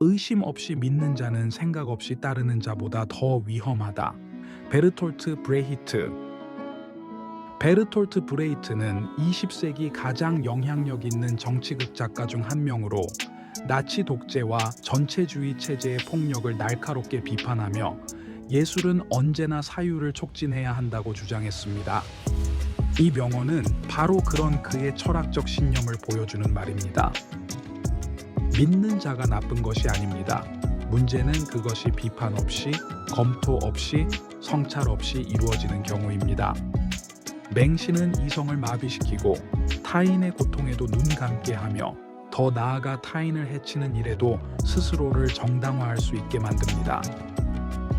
의심 없이 믿는 자는 생각 없이 따르는 자보다 더 위험하다. 베르톨트 브레히트 베르톨트 브레이트는 20세기 가장 영향력 있는 정치극 작가 중 한 명으로 나치 독재와 전체주의 체제의 폭력을 날카롭게 비판하며 예술은 언제나 사유를 촉진해야 한다고 주장했습니다. 이 명언은 바로 그런 그의 철학적 신념을 보여주는 말입니다. 믿는 자가 나쁜 것이 아닙니다. 문제는 그것이 비판 없이, 검토 없이, 성찰 없이 이루어지는 경우입니다. 맹신은 이성을 마비시키고 타인의 고통에도 눈 감게 하며 더 나아가 타인을 해치는 일에도 스스로를 정당화할 수 있게 만듭니다.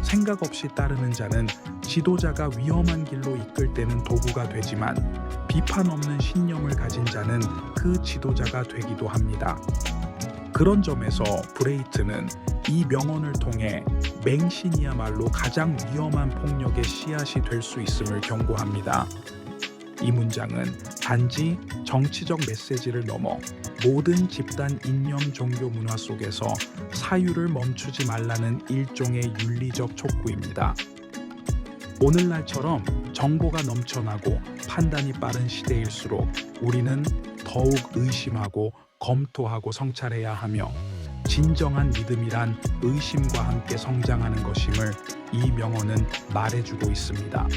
생각 없이 따르는 자는 지도자가 위험한 길로 이끌 때는 도구가 되지만 비판 없는 신념을 가진 자는 그 지도자가 되기도 합니다. 그런 점에서 브레이트는 이 명언을 통해 맹신이야말로 가장 위험한 폭력의 씨앗이 될 수 있음을 경고합니다. 이 문장은 단지 정치적 메시지를 넘어 모든 집단 이념 종교 문화 속에서 사유를 멈추지 말라는 일종의 윤리적 촉구입니다. 오늘날처럼 정보가 넘쳐나고 판단이 빠른 시대일수록 우리는 더욱 의심하고 검토하고 성찰해야 하며 진정한 믿음이란 의심과 함께 성장하는 것임을 이 명언은 말해주고 있습니다.